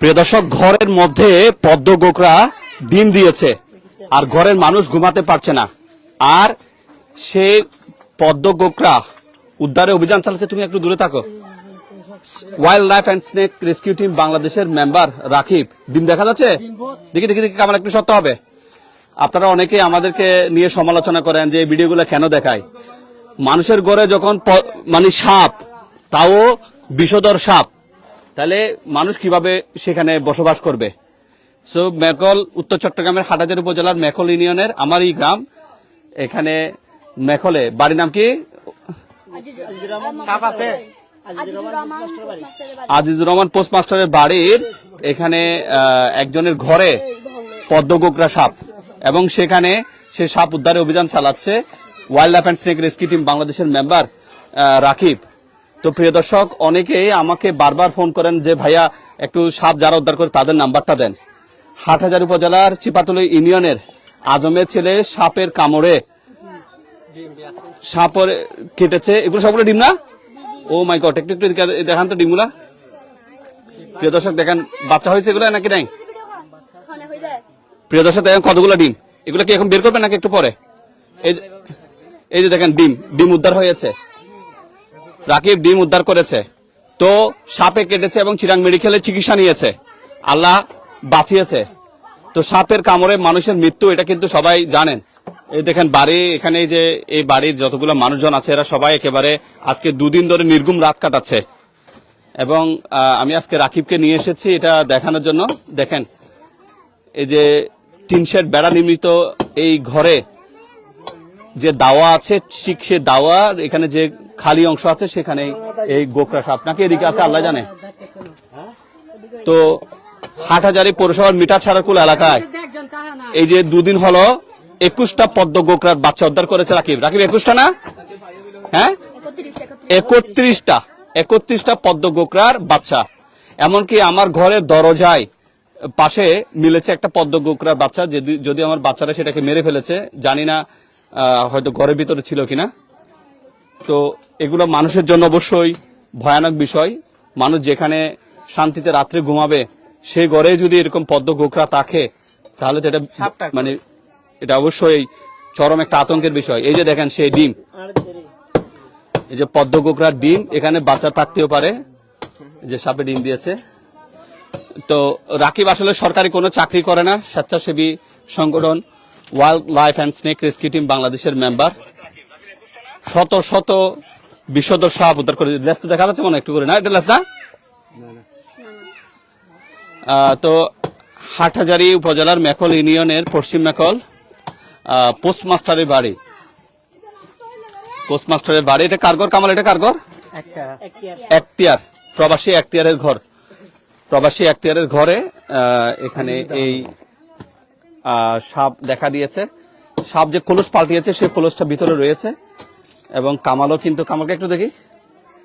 প্রিয় দর্শক, ঘরের মধ্যে পদ্ম গোকরা ডিম দিয়েছে। আর ঘরের মানুষ ঘুমাতে পারছে না। আর সে পদ্ম গোকরা উদ্ধারে অভিযান চালাচ্ছে, তুমি একটু দূরে থাকো। Wildlife and snake rescue team বাংলাদেশের মেম্বার রাকিব, ডিম দেখা যাচ্ছে? দেখি দেখি দেখি, আমার একটু সত্য হবে। আপনারা অনেকে আমাদেরকে নিয়ে সমালোচনা করেন যে এই ভিডিওগুলো কেন দেখায়। মানুষের ঘরে যখন মানে সাপ, তাও বিষধর সাপ। তাহলে মানুষ কীভাবে সেখানে বসবাস করবে? সো মেকল, উত্তর চট্টগ্রামের হাটাজার উপজেলার মেকল ইউনিয়নের আমার এই গ্রাম। এখানে মেকলে, বাড়ির নাম কি? আজিজুর রহমান পোস্ট মাস্টারের বাড়ির, এখানে একজনের ঘরে পদ্মগোকরা সাপ। এবং সেখানে সে সাপ উদ্ধারে অভিযান চালাচ্ছে। Wildlife and snake rescue team বাংলাদেশের মেম্বার রাকিব। তো প্রিয় দর্শক, অনেকে আমাকে বারবার ফোন করেন যে, ভাইয়া, একটু সাপ যারা উদ্ধার করে তাদের নাম্বারটা দেন। হাটহাজার উপজেলার চিপাতলি ইউনিয়নের আজমের ছেলে সাপের কামড়ে সাপের কেটেছে। এগুলো সবগুলো ডিম না? ও মাই একটু একটু দেখান তো ডিমগুলা। প্রিয় দর্শক, দেখেন, বাচ্চা হয়েছে এগুলো নাকি নাই? প্রিয় দর্শক, দেখেন কতগুলো ডিম। এগুলো কি এখন বের করবেন নাকি একটু পরে? এই যে দেখেন, ডিম ডিম উদ্ধার হয়েছে। রাকিব ডিম উদ্ধার করেছে। তো সাপে কেটেছে এবং চিরাং মেডিকেলে চিকিৎসা নিয়েছে। আল্লাহ বাঁচিয়েছে। তো সাপের কামড়ে মানুষের মৃত্যু, এটা কিন্তু সবাই জানেন। এই দেখেন বাড়ি, এখানে যে এই বাড়ির যতগুলো মানুষজন আছে, এরা সবাই একেবারে আজকে দুদিন ধরে নির্গুম রাত কাটাচ্ছে। এবং আমি আজকে রাকিবকে নিয়ে এসেছি এটা দেখানোর জন্য। দেখেন, এই যে টিন শেড বেড়া নির্মিত এই ঘরে যে দাওয়া আছে, ঠিক সে দাওয়ার এখানে যে খালি অংশ আছে, সেখানে এই গোকরা সাপ। নাকি এদিকে আছে, আল্লাহ জানে? তো হাটহাজারি পৌরসভার মিটার ছাড়াকুল এলাকায় এই যে দুদিন হলো একুশটা পদ্ম গোকরার বাচ্চা উদ্ধার করেছে রাকিব। রাকিব, একুশটা না? হ্যাঁ? একত্রিশটা। একত্রিশটা পদ্ম গোকরার বাচ্চা। এমনকি আমার ঘরের দরজায় পাশে মিলেছে একটা পদ্ম গোকরার বাচ্চা, যদি আমার বাচ্চারা সেটাকে মেরে ফেলেছে, জানি না হয়তো ঘরের ভিতরে ছিল কিনা। তো এগুলো মানুষের জন্য অবশ্যই ভয়ানক বিষয়। মানুষ যেখানে শান্তিতে রাত্রে ঘুমাবে সেই ঘরে যদি এরকম পদ্ম গোকরা থাকে তাহলে তো এটা মানে এটা অবশ্যই চরম একটা আতঙ্কের বিষয়। এই যে দেখেন সেই ডিম। এই যে পদ্ম গোকরার ডিম এখানে বাচ্চা থাকতেও পারে। যে সাপে ডিম দিয়েছে। তো রাকিব আসলে সরকারি কোনো চাকরি করে না স্বেচ্ছাসেবী সংগঠন। Wildlife and snake rescue team বাংলাদেশের মেম্বার শত শত বিষধর সাপ উদ্ধার করে লেস তো দেখা যাচ্ছে মনে একটু করে, না? এটা লেস না? তো হাটহাজারি উপজেলার মেকল ইউনিয়নের পশ্চিম মেকল পোস্টমাস্টারের বাড়ি। পোস্টমাস্টারের বাড়ি। এটা কারগর কামাল? এটা কারগর এখতিয়ার। প্রবাসী এখতিয়ারের ঘর। প্রবাসী এখতিয়ারের ঘরে এখানে এই সাপ দেখা দিয়েছে। সাপ যে কলস পাল্টিয়েছে সেই কলসটা ভিতরে রয়েছে। এবং কামালও কিন্তু কামালকে একটু দেখি।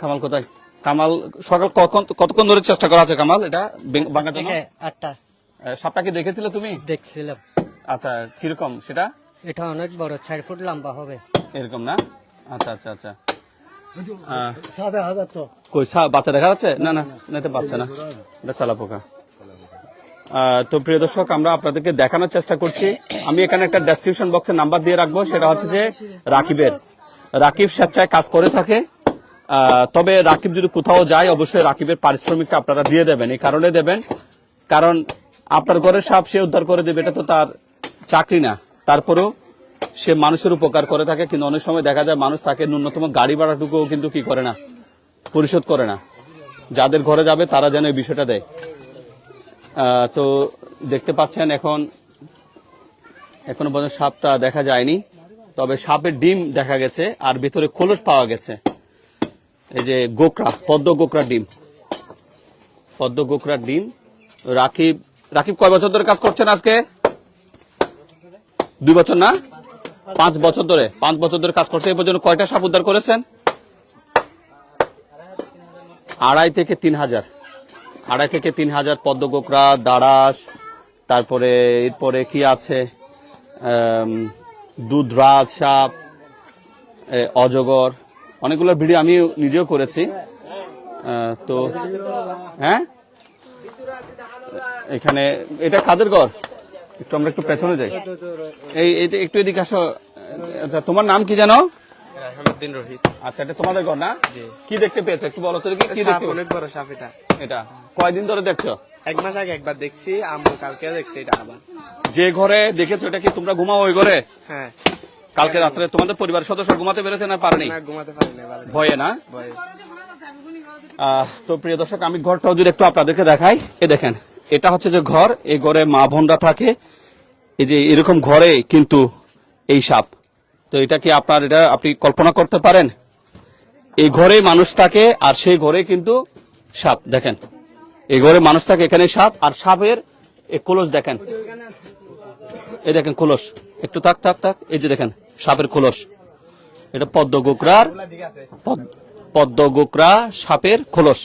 কামাল কোথায়? কামাল সকাল কখন কতক্ষণ ধরে চেষ্টা করা আছে কামাল? এটা ভাঙার জন্য? আটটা। সাপটা কি দেখেছিলে তুমি? দেখছিলাম। আচ্ছা কীরকম সেটা? এটা অনেক বড় চার ফুট লম্বা হবে। এরকম না? আচ্ছা আচ্ছা আচ্ছা। সাদা হাজার তো। কই বাচ্চা দেখা যাচ্ছে? না না না এটা বাচ্চা না। এটা তেলা পোকা তো প্রিয় দর্শক, আমরা আপনাদেরকে দেখানোর চেষ্টা করছি। আমি এখানে একটা ডেসক্রিপশন বক্সে নাম্বার দিয়ে রাখব, সেটা হচ্ছে যে রাকিবের। রাকিব স্বেচ্ছায় কাজ করে থাকে। তবে রাকিব যদি কোথাও যায়, অবশ্যই রাকিবের পারিশ্রমিকটা আপনারা দিয়ে দেবেন, এই কারণে দেবেন। কারণ আপনার ঘরের সাপ সে উদ্ধার করে দেবে, এটা তো তার চাকরি না। তারপরেও সে মানুষের উপকার করে থাকে, কিন্তু অনেক সময় দেখা যায় মানুষ তাকে ন্যূনতম গাড়ি ভাড়াটুকুও কিন্তু কি করে না, পরিশোধ করে না। যাদের ঘরে যাবে, তারা যেন এই বিষয়টা দেয়। তো দেখতে পাচ্ছেন এখন, এখনও পর্যন্ত সাপটা দেখা যায়নি, তবে সাপের ডিম দেখা গেছে, আর ভিতরে খোলস পাওয়া গেছে। এই যে গোকরা, পদ্ম গোকরার ডিম। পদ্ম গোকরার ডিম। রাকিব রাকিব কয় বছর ধরে কাজ করছেন আজকে? দুই বছর না? পাঁচ বছর ধরে, পাঁচ বছর ধরে কাজ করছে এই পর্যন্ত কয়টা সাপ উদ্ধার করেছেন? আড়াই থেকে তিন হাজার। আড়াই থেকে তিন হাজার পদ্ম গোকরা দারাস তারপরে এরপরে কি আছে? দুধরাজ সাপ অজগর অনেকগুলো ভিডিও আমি নিজেও করেছি। তো হ্যাঁ? এখানে এটা কাদের ঘর? একটু আমরা একটু পেছনে যাই। এই একটু এদিকে আসো। আচ্ছা তোমার নাম কি জানো রোহিত আচ্ছা এটা তোমাদের ঘর না? কি দেখতে পেয়েছ? একটু বলো তো কি দেখতে অনেক বড় সাপ এটা। এটা। কয়দিন ধরে দেখছ? এক মাস আগে একবার দেখছি আম্মু কালকে দেখছি এটা আবার। যে ঘরে দেখেছ এটা কি তোমরা ঘুমাও ওই ঘরে? হ্যাঁ। কালকে রাত্রে তোমাদের পরিবারের সদস্য ঘুমাতে পেরেছে না পারেনি? ঘুমাতে ভয়ে না? তো প্রিয় দর্শক আমি ঘরটাও যদি একটু আপনাদেরকে দেখাই এ দেখেন এটা হচ্ছে যে ঘর এই ঘরে মা বোনরা থাকে। এই যে এরকম ঘরে কিন্তু এই সাপ। তো এটা কি আপনার এটা আপনি কল্পনা করতে পারেন? এই ঘরে মানুষ থাকে আর সেই ঘরে কিন্তু সাপ, দেখেন। এই ঘরে মানুষ থাকে এখানে সাপ, আর সাপের কলস দেখেন। এই দেখেন কলস। একটু থাক থাক থাক, এই যে দেখেন, সাপের কলস। এটা পদ্ম গোকরার পদ্ম গোকরা সাপের খোলস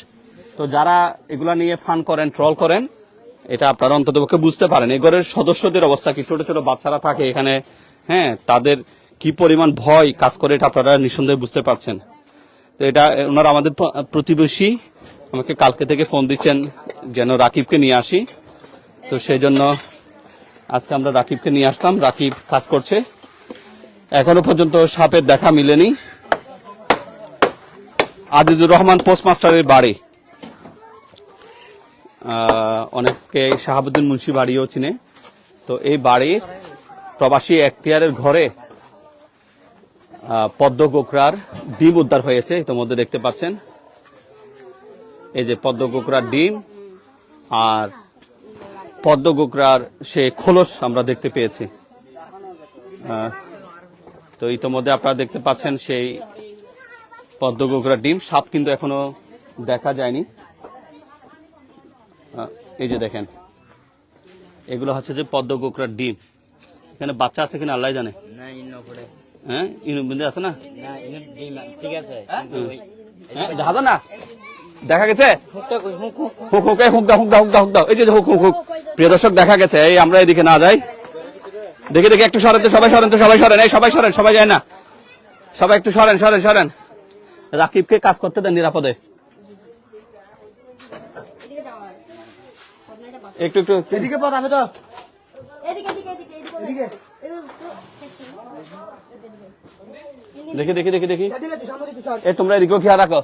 তো যারা এগুলা নিয়ে ফান করেন, ট্রল করেন, এটা আপনারা অন্ততপক্ষে বুঝতে পারেন। এই ঘরের সদস্যদের অবস্থা কি? ছোট ছোট বাচ্চারা থাকে এখানে হ্যাঁ তাদের কি পরিমাণ ভয় কাজ করে, এটা আপনারা নিঃসন্দেহে বুঝতে পারছেন। তো এটা ওনারা আমাদের প্রতিবেশী আমাকে কালকে থেকে ফোন দিচ্ছেন যেন রাকিবকে নিয়ে আসি। তো সেই জন্য আজকে আমরা রাকিবকে নিয়ে আসলাম। রাকিব কাজ করছে। এখনও পর্যন্ত সাপের দেখা মিলেনি। আজিজুর রহমান পোস্টমাস্টারের বাড়ি। অনেকে শাহাবুদ্দিন মুন্সি বাড়িও চিনে। তো এই বাড়ির প্রবাসী এখতিয়ারের ঘরে পদ্ম গোকরার ডিম উদ্ধার হয়েছে। ইতিমধ্যে দেখতে পাচ্ছেন। এই যে পদ্ম গোকরার ডিম আর পদ্ম গোকরার সে খোলস আমরা দেখতে পেয়েছি। তো ইতিমধ্যে আপনারা দেখতে পাচ্ছেন সেই পদ্ম গোকরার ডিম। সাপ কিন্তু এখনও দেখা যায়নি। এই যে দেখেন এগুলো হচ্ছে যে পদ্ম গোকরার ডিম। এখানে বাচ্চা আছে কিনা আল্লাহ জানে? হ্যাঁ ইনু আছে না? ঠিক আছে। হ্যাঁ দেখা না? দেখা গেছে? হুক হুক হুক হুক এই হুক দাও হুক দাও হুক দাও হুক দাও এই যে হুক হুক হুক। প্রিয় দর্শক দেখা গেছে। এই আমরা এদিকে না যাই। দেখে দেখে একটু সরেন তো সবাই সরেন তো সবাই সরেন। এই সবাই সরেন সবাই যায় না। সবাই একটু সরেন সরেন সরেন। রাকিবকে কাজ করতে দেন নিরাপদে। একটু একটু এদিকে পথ আমি তো। এদিকে এদিকে এদিকে এদিকে এদিকে এগুলো তো দেখছি। দেখি দেখি দেখি। দেখি এই তোমরা এদিকেও খেয়াল রাখো।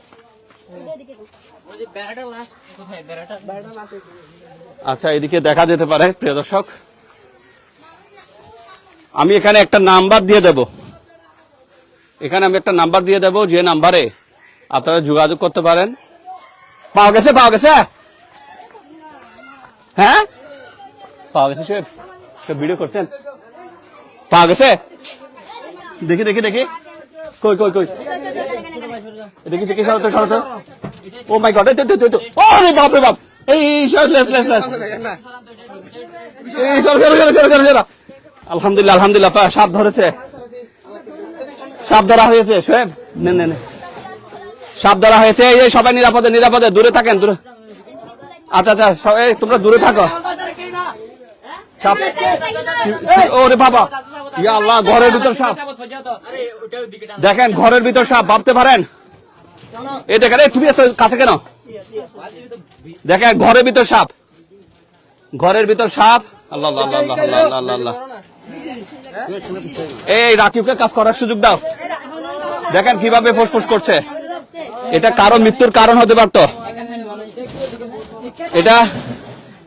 আচ্ছা এদিকে দেখা যেতে পারে প্রিয় দর্শক। আমি এখানে একটা নাম্বার দিয়ে দেব। এখানে আমি একটা নাম্বার দিয়ে দেব যে নাম্বারে আপনারা যোগাযোগ করতে পারেন। পাওয়া গেছে পাওয়া গেছে? হ্যাঁ? পাওয়া গেছে সে ভিডিও করছেন। পাওয়া গেছে? দেখি দেখি দেখি। কই কই কই? ও মাই গড এই তো তো? ও রে বাপ রে বাপ। এই লেস লেস লেস। এই সর সর সর সর সর আলহামদুলিল্লাহ আলহামদুলিল্লাহ পা, সাপ ধরেছে। সাপ ধরা হয়েছে শোয়েব নে নে নে। সাপ ধরা হয়েছে এই সবাই নিরাপদে নিরাপদে দূরে থাকেন দূরে। আচ্ছা আচ্ছা তোমরা দূরে থাকো। দেখেন, ঘরের ভিতর সাপ, ভাবতে পারেন? এই দেখেন তুমি এত কাছে কেন? দেখেন, ঘরের ভিতর সাপ। ঘরের ভিতর সাপ। আল্লাহ আল্লাহ আল্লাহ আল্লাহ। এই রাকিবকে কাজ করার সুযোগ দাও। দেখেন, কীভাবে ফুসফুস করছে। এটা কারও মৃত্যুর কারণ হতে পারতো। এটা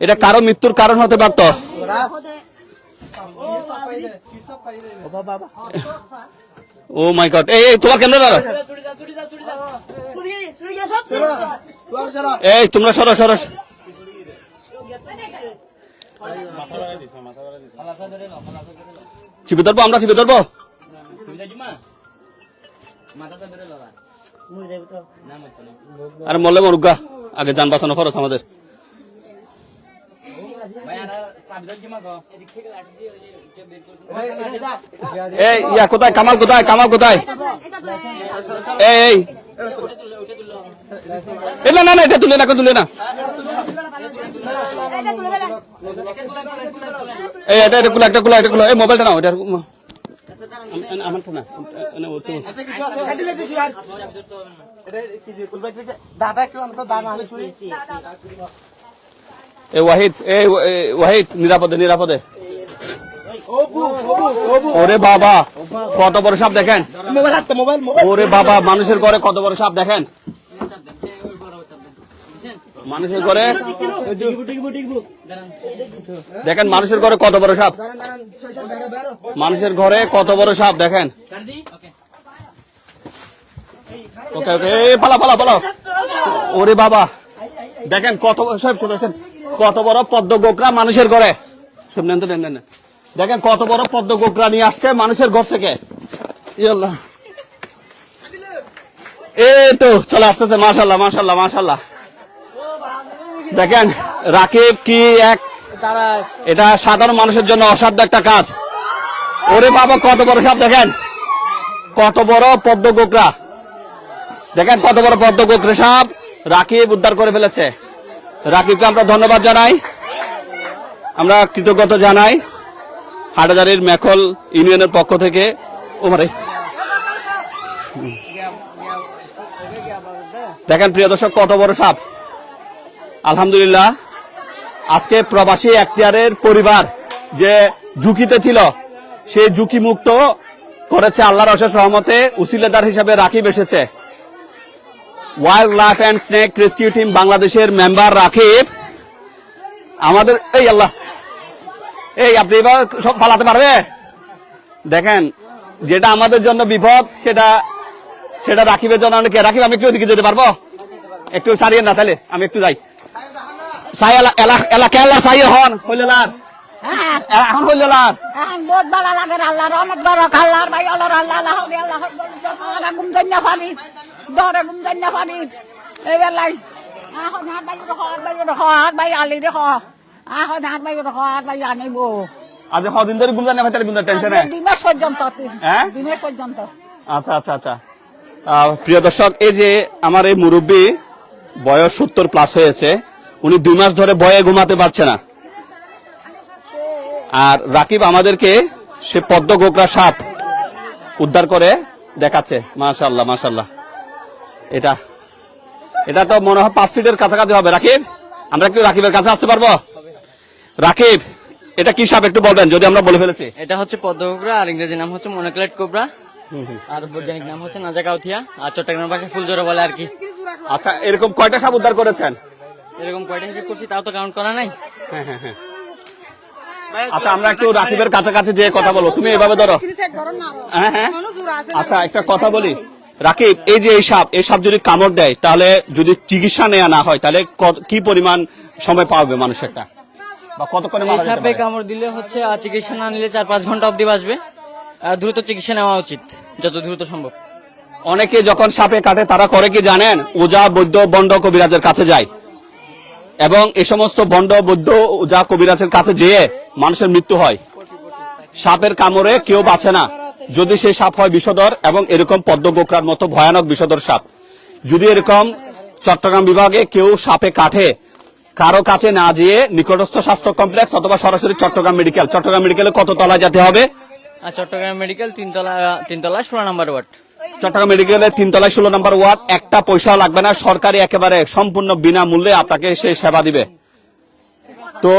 এটা কারও মৃত্যুর কারণ হতে পারতো। Oh my God. এই তোমার কেন দাঁড়া এই, তোমরা সরো সরো। চিপে ধরবো, আমরা চিপে ধরবো? আরে মরলে মরুগা আগে যান, বাঁচানো খরচ আমাদের ভাই আর সাবিদল কি মাছ এদিক থেকে লাঠি দিয়ে ওই যে এটা বের করে এই, ইয়া, কোথায়? কামাল কোথায়? কামাল কোথায়? এই না না না, এটা তুলে না তুলে না। এটা এই, এটা এটা কুলা একটা কুলা এটা কুলা এই, মোবাইলটা এটা না। এটা দাদা তো দানা আমি চুরি। এ ওয়াহিদ এ ওয়াহিদ, নিরাপদে নিরাপদে। ওরে বাবা, কত বড় সাপ দেখেন। ওরে বাবা, মানুষের ঘরে কত বড় সাপ দেখেন। মানুষের ঘরে দেখেন, মানুষের ঘরে কত বড় সাপ। মানুষের ঘরে কত বড় সাপ দেখেন। ওকে ওকে পালা পালা পালা ওরে বাবা, দেখেন কত সব শুনেছেন কত বড় পদ্ম গোকরা মানুষের ঘরে? নেন তো, নেন। দেখেন কত বড় পদ্ম গোকরা নিয়ে আসছে মানুষের ঘর থেকে। এই তো, চলে আসতেছে, মাশাল্লাহ মাশাল্লাহ মাশাল্লাহ। দেখেন, রাকিব কি এক এটা সাধারণ মানুষের জন্য অসাধ্য একটা কাজ। ওরে বাবা, কত বড় সাপ, দেখেন। কত বড় পদ্ম গোকরা। দেখেন কত বড় পদ্ম গোকরা সাপ রাকিব উদ্ধার করে ফেলেছে। রাকিবকে আমরা ধন্যবাদ জানাই। আমরা কৃতজ্ঞতা জানাই হাটাজারির মেখল ইউনিয়নের পক্ষ থেকে। ওমারে। দেখেন প্রিয় দর্শক, কত বড় সাপ। আলহামদুলিল্লাহ, আজকে প্রবাসী এখতিয়ারের পরিবার যে ঝুঁকিতে ছিল, সেই ঝুঁকি মুক্ত করেছে আল্লাহর অশেষ রহমতে, উসিলেদার হিসাবে রাকিব এসেছে। Wildlife and snake rescue team বাংলাদেশের মেম্বার রাকিব আমাদের এই আল্লাহ এই আপনি এবার সব পালাতে পারবে দেখেন যেটা আমাদের জন্য বিপদ সেটা সেটা রাকিবের জন্য অনেকে রাকিব আমি একটু ওদিকে যেতে পারব একটু সারিয়ে না তাহলে আমি একটু যাই হন হইলেলার এখন হইলেলার বহুত ভালো লাগে আল্লাহর অনেক বড় আল্লাহর ভাই আল্লাহর আল্লাহ আল্লাহ আল্লাহ দরে গুম জান্না এই বেলাই এখন হাত বাই রখ হাত বাই রখ হাত বাই আলি রখ এখন হাত বাই রখ হাত বাই আনিব। আজ কদিন ধরে গুমজান না ভাই গুমজান টেনশনে দিনের পর্যন্ত হ্যাঁ? দিনের পর্যন্ত আচ্ছা আচ্ছা আচ্ছা। প্রিয় দর্শক এই যে আমার এই মুরব্বী বয়স সত্তর প্লাস হয়েছে উনি দুই মাস ধরে বয়ে ঘুমাতে পারছে না। আর রাকিব আমাদেরকে সে পদ্ম গোকরা সাপ উদ্ধার করে দেখাচ্ছে। মাশাল্লাহ মাশাল্লাহ। এটা। এটা তো মনে হয় পাঁচ ফিটের কাছাকাছি হবে। রাকিব আমরা একটু রাকিবের কাছে আসতে পারব? রাকিব এটা কি সাপ একটু বলবেন যদি আমরা বলে ফেলেছি? এটা হচ্ছে পদ্ম কোবরা আর ইংরেজি নাম হচ্ছে মনোক্লেট কোবরা। আর বৈজ্ঞানিক নাম হচ্ছে নাজা কাউথিয়া আর চট্টগ্রাম ভাষায় ফুলজোরে বলে আর কি। আচ্ছা এরকম কয়টা সাপ উদ্ধার করেছেন? এরকম কয়টা হিসেব করছি তাও তো কাউন্ট করা নাই। হ্যাঁ হ্যাঁ হ্যাঁ। আচ্ছা আমরা একটু রাকিবের কাছাকাছি যে কথা বলো তুমি এভাবে ধরো। হ্যাঁ হ্যাঁ। আচ্ছা একটা কথা বলি। রাকিব এই যে এই সাপ এই সাপ যদি কামড় দেয় তাহলে যদি চিকিৎসা নেওয়া না হয় তাহলে কি পরিমাণ সময় পাবে মানুষ একটা? বা কতক্ষণে এই মারা সাপে কামড় দিলে হচ্ছে আর চিকিৎসা না নিলে চার পাঁচ ঘণ্টা অবধি বাঁচবে। দ্রুত চিকিৎসা নেওয়া উচিত যত দ্রুত সম্ভব। অনেকে যখন সাপে কাটে তারা করে কি জানেন? ওজা বৈদ্য বন্ড কবিরাজের কাছে যায়। এবং এই সমস্ত বন্ড বৈদ্য ওজা কবিরাজের কাছে যেয়ে মানুষের মৃত্যু হয়। সাপের কামড়ে কেউ বাঁচে না। যদি সেই সাপ হয় বিষধর এবং এরকম পদ্ম গোকরার মতো ভয়ানক বিষধর সাপ যদি এরকম চট্টগ্রাম বিভাগে কেউ সাপে কাটে কারও কাছে না যেয়ে নিকটস্থ স্বাস্থ্য কমপ্লেক্স অথবা সরাসরি চট্টগ্রাম মেডিকেল চট্টগ্রাম মেডিকেলে কত তলায় যেতে হবে? চট্টগ্রাম মেডিকেল তিনতলা তিনতলা ষোলো নাম্বার ওয়ার্ড। চট্টগ্রাম মেডিকেলে তিনতলায় ষোলো নম্বর ওয়ার্ড একটা পয়সা লাগবে না সরকারি একেবারে সম্পূর্ণ বিনামূল্যে আপনাকে সে সেবা দিবে। তো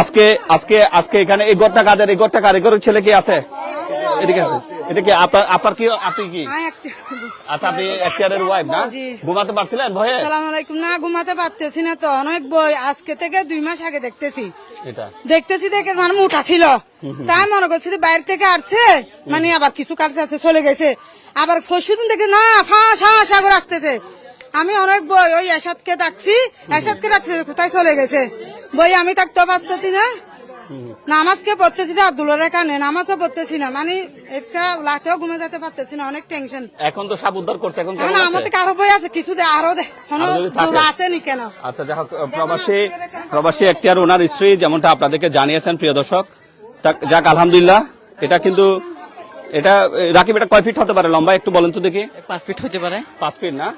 আজকে আজকে আজকে এখানে এই গোটটা কাজের এই গোটটা কাজ ছেলে কি আছে? এদিকে আছে এটা কি আপনার আপনার কি আপনি কি? আচ্ছা আপনি ওয়াইফ না? ঘুমাতে পারছিলেন ভয়ে? আলাইকুম। না ঘুমাতে পারতেছি না তো। অনেক বই আজকে থেকে দুই মাস আগে দেখতেছি। দেখতেছি দেখে মানে মোটা ছিল তাই মনে করছি বাইরে থেকে আসছে মানে আবার কিছু কাছে আছে চলে গেছে। আবার পরশুদিন দেখে না ফাঁস হাঁস সাগর আসতেছে। আমি অনেক বই ওই এসাদকে ডাকছি। এসাদকে ডাকছে কোথায় চলে গেছে? বই আমি থাকতে পারতেছি না। নামাজকে পড়তেছি না আব্দুলের কানে নামাজও পড়তেছি না। মানে একটা লাতেও ঘুমে যেতে পারতেছি না অনেক টেনশন এখন তো সাপ উদ্ধার করছে এখন আমার থেকে আরও বই আছে কিছু দে আরও দে। আরও আসেনি কেন? আচ্ছা যাই হোক প্রবাসী প্রবাসী এখতিয়ার ওনার স্ত্রী যেমনটা আপনাদেরকে জানিয়েছেন প্রিয় দর্শক। যাক আলহামদুলিল্লাহ এটা কিন্তু এটা রাকিব এটা কয় ফিট হতে পারে? লম্বা একটু বলেন তো দেখি। পাঁচ ফিট হতে পারে। পাঁচ ফিট না?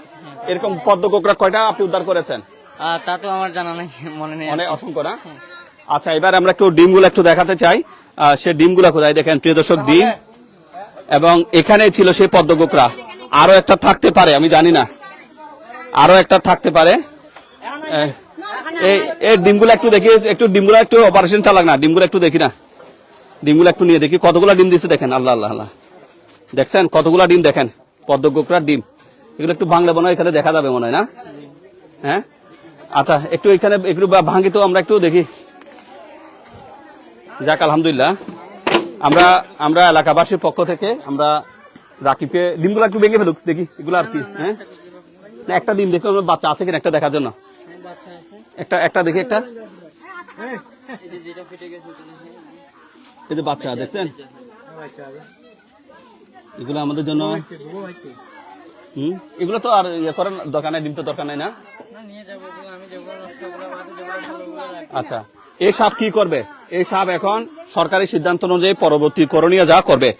এরকম পদ্ম কোকরা কয়টা আপনি উদ্ধার করেছেন? তা তো আমার জানা নাই মনে নেই। অনেক অসংখ্য না? আচ্ছা এবার আমরা একটু ডিমগুলো একটু দেখাতে চাই। সে ডিমগুলো কোথায় দেখেন, প্রিয় দর্শক, ডিম। এবং এখানে ছিল সেই পদ্ম কোকরা আরও একটা থাকতে পারে, আমি জানি না। আরও একটা থাকতে পারে। এই ডিমগুলো একটু দেখি, একটু ডিমগুলো একটু অপারেশন চালাক না, ডিমগুলো একটু দেখি না। ডিমগুলো একটু নিয়ে দেখি, কতগুলা ডিম দিচ্ছে দেখেন, আল্লাহ আল্লাহ আল্লাহ। দেখছেন, কতগুলা ডিম দেখেন পদ্ম গোকরার ডিম। এগুলো একটু বাংলা বোনা এখানে দেখা যাবে মনে হয় না? হ্যাঁ? আচ্ছা একটু এখানে, একটু ভাঙি তো আমরা একটু দেখি। যাক আলহামদুলিল্লাহ। আমরা আমরা এলাকাবাসীর পক্ষ থেকে আমরা রাকিবকে ডিমগুলো একটু ভেঙে ফেলুক দেখি এগুলো আর কি হ্যাঁ? না একটা ডিম দেখে আমার বাচ্চা আছে কিনা একটা দেখার জন্য। একটা একটা দেখি একটা। এই যে বাচ্চা দেখছেন? এগুলো আমাদের জন্য হুম? এগুলো তো আর ইয়ে করার দরকার নাই ডিম তো দরকার নাই না? আচ্ছা এই সাপ কি করবে? এই সাপ এখন সরকারি সিদ্ধান্ত অনুযায়ী পরবর্তী করণীয় যা করবে।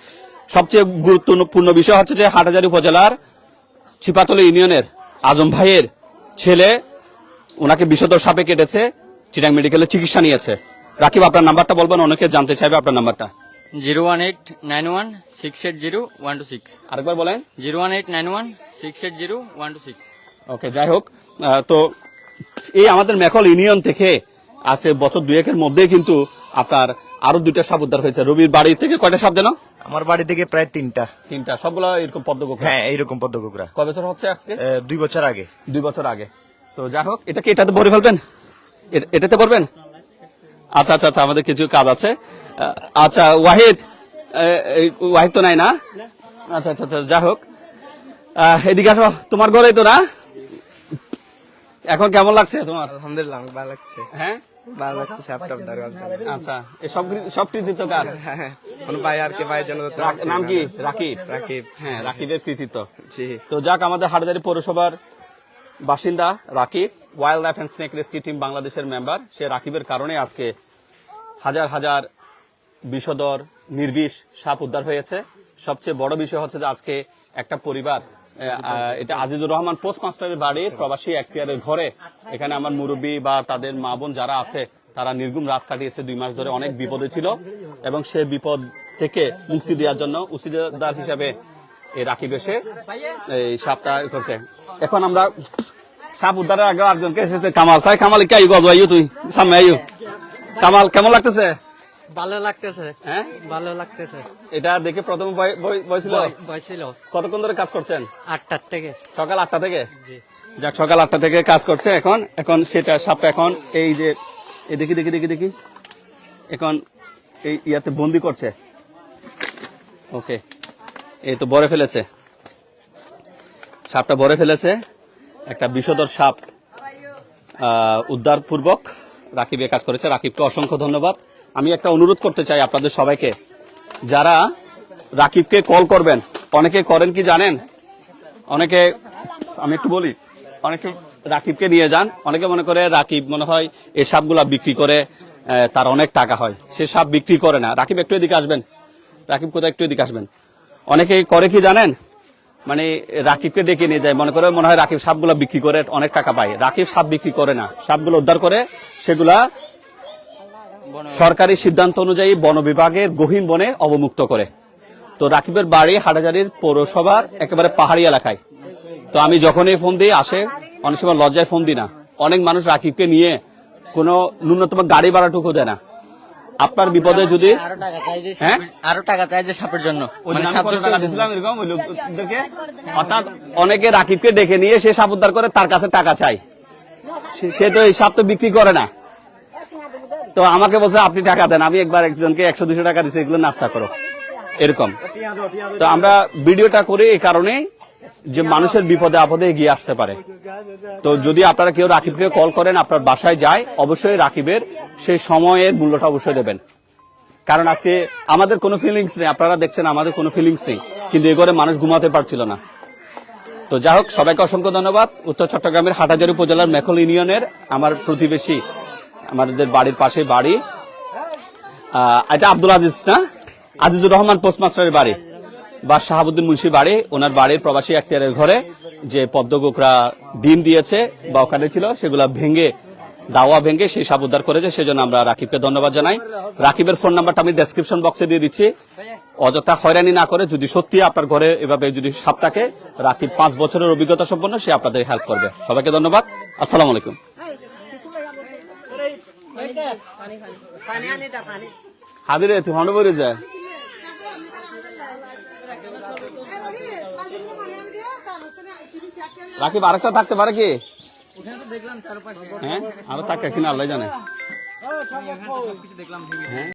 সবচেয়ে গুরুত্বপূর্ণ বিষয় হচ্ছে যে হাটাজারি উপজেলার ছিপাতলি ইউনিয়নের আজম ভাইয়ের ছেলে ওনাকে বিষধর সাপে কেটেছে চিটাং মেডিকেলে চিকিৎসা নিয়েছে। রাকিব আপনার নাম্বারটা বলবেন অনেকে জানতে চাইবে আপনার নাম্বারটা। Zero one eight nine one six eight zero one two six. আরেকবার বলেন। Zero one eight nine one six eight zero one two six. Okay যাই হোক তো এই আমাদের মেকল ইউনিয়ন থেকে আছে বছর দুয়েকের মধ্যেই কিন্তু আপনার আরও দুইটা সাপ উদ্ধার হয়েছে। রবির বাড়ি থেকে কয়টা সাপ যেন? আমার বাড়ি থেকে প্রায় তিনটা। তিনটা। সবগুলো এরকম পদ্মকুক হ্যাঁ এইরকম পদ্ম কুকুরা কয় বছর হচ্ছে আজকে? দুই বছর আগে। দুই বছর আগে। তো যাই হোক এটা কি এটাতে ভরে ফেলবেন? এটাতে ভরবেন? আচ্ছা আচ্ছা আচ্ছা আমাদের কিছু কাজ আছে। আচ্ছা ওয়াহিদ ওয়াহিদ তো নাই না? আচ্ছা আচ্ছা আচ্ছা যাই হোক। আহ, এদিকে আসো তোমার ঘরেই তো না? এখন কেমন লাগছে তোমার? আলহামদুলিল্লাহ ভালো লাগছে। হ্যাঁ? ভালো আচ্ছা এই সব সব কৃতিত্ব কার? হ্যাঁ ভাই আর কে ভাইয়ের জন্য নাম কি? রাকিব? রাকিব। হ্যাঁ রাকিবের কৃতিত্ব। জি। তো যাক আমাদের হাটদারি পৌরসভার বাসিন্দা Rakib wildlife and snake rescue team বাংলাদেশের মেম্বার সে রাকিবের কারণে আজকে হাজার হাজার বিষধর নির্বিষ সাপ উদ্ধার হয়েছে। সবচেয়ে বড় বিষয় হচ্ছে যে আজকে একটা পরিবার এটা আজিজুর রহমান পোস্ট মাস্টারের বাড়ির প্রবাসী এখতিয়ারের ঘরে। এখানে আমার মুরব্বী বা তাদের মা বোন যারা আছে, তারা নির্গুম রাত কাটিয়েছে দুই মাস ধরে। অনেক বিপদে ছিল এবং সে বিপদ থেকে মুক্তি দেওয়ার জন্য উসিদার হিসাবে এই রাকিব এসে এই সাপটা করছে। এখন আমরা সাপ উদ্ধারের আগে একজনকে এসেছে। কামাল সাই, কামাল, কে আইব আইও তুই সামনে আইও কামাল, কেমন লাগতেছে? ভালো লাগতেছে। হ্যাঁ? ভালো লাগতেছে। এটা দেখে প্রথম ভয়- ছিল? ভয় ছিল। কতক্ষণ ধরে কাজ করছেন? আটটার থেকে। সকাল আটটা থেকে? জি। যাক সকাল আটটা থেকে কাজ করছে এখন। এখন সেটা সাপটা এখন এই যে এই দেখি দেখি দেখি দেখি। এখন এই ইয়াতে বন্দি করছে। ওকে। এই তো ভরে ফেলেছে। সাপটা ভরে ফেলেছে। একটা বিষধর সাপ আহ, উদ্ধার রাকিবে কাজ করেছে। রাকিবকে অসংখ্য ধন্যবাদ। আমি একটা অনুরোধ করতে চাই আপনাদের সবাইকে। যারা রাকিবকে কল করবেন, অনেকে করেন কি জানেন? অনেকে, আমি একটু বলি, অনেকে রাকিবকে নিয়ে যান, অনেকে মনে করে রাকিব মনে হয় এই সাপগুলা বিক্রি করে তার অনেক টাকা হয়। সে সাপ বিক্রি করে না। রাকিব একটু এদিকে আসবেন। রাকিব কোথায় একটু এদিকে আসবেন। অনেকে করে কি জানেন? মানে রাকিবকে ডেকে নিয়ে যায়। মনে করে মনে হয় রাকিব সাপগুলা বিক্রি করে অনেক টাকা পায়। রাকিব সাপ বিক্রি করে না। সাপগুলো উদ্ধার করে সেগুলা সরকারি সিদ্ধান্ত অনুযায়ী বন বিভাগের গহীন বনে অবমুক্ত করে। তো রাকিবের বাড়ি হাটাজারির পৌরসভার একেবারে পাহাড়ি এলাকায়। তো আমি যখনই ফোন দিই আসে অনেক সময় লজ্জায় ফোন দিই না। অনেক মানুষ রাকিবকে নিয়ে কোনো ন্যূনতম গাড়ি ভাড়াটুকু দেয় না। আপনার বিপদে যদি আরও টাকা চাই যে হ্যাঁ? আরও টাকা চাই যে সাপের জন্য। ওই মানে? অর্থাৎ অনেকে রাকিবকে ডেকে নিয়ে সে সাপ উদ্ধার করে তার কাছে টাকা চাই সে তো এই সাপ তো বিক্রি করে না। তো আমাকে বলছে, আপনি টাকা দেন। আমি একবার একজনকে একশো দুশো টাকা দিচ্ছি এগুলো নাস্তা করো। এরকম। তো আমরা ভিডিওটা করি এই কারণে যে মানুষের বিপদে আপদে এগিয়ে আসতে পারে। তো যদি আপনারা কেউ রাকিবকে কল করেন, আপনার বাসায় যায়, অবশ্যই রাকিবের সেই সময়ের মূল্যটা অবশ্যই দেবেন। কারণ আজকে আমাদের কোনো ফিলিংস নেই, আপনারা দেখছেন আমাদের কোনো ফিলিংস নেই, কিন্তু এ করে মানুষ ঘুমাতে পারছিল না। তো যাই হোক, সবাইকে অসংখ্য ধন্যবাদ। উত্তর চট্টগ্রামের হাটাজারি উপজেলার মেখল ইউনিয়নের আমার প্রতিবেশী আমাদের বাড়ির পাশে বাড়ি। এটা আব্দুল আজিজ, না? আজিজুর রহমান পোস্টমাস্টারের বাড়ি। বা শাহাবুদ্দিন মুন্সির বাড়ি। ওনার বাড়ির প্রবাসী এখতিয়ারের ঘরে যে পদ্মগোকরা ডিম দিয়েছে বা ওখানে ছিল, সেগুলা ভেঙে, দাওয়া ভেঙে সেই সাপ উদ্ধার করেছে। সেজন্য আমরা রাকিবকে ধন্যবাদ জানাই। রাকিবের ফোন নাম্বারটা আমি ডেসক্রিপশন বক্সে দিয়ে দিচ্ছি। অযথা হয়রানি না করে যদি সত্যি আপনার ঘরে এভাবে যদি সাপ থাকে, রাকিব পাঁচ বছরের অভিজ্ঞতা সম্পন্ন, সে আপনাদের হেল্প করবে। সবাইকে ধন্যবাদ। আসসালামু আলাইকুম। হাদিরে তুই হন্ড যায় রাকিব আরেকটা থাকতে পারে কি? হ্যাঁ? আরও থাকে কিনা আল্লাহ জানে। দেখলাম হ্যাঁ।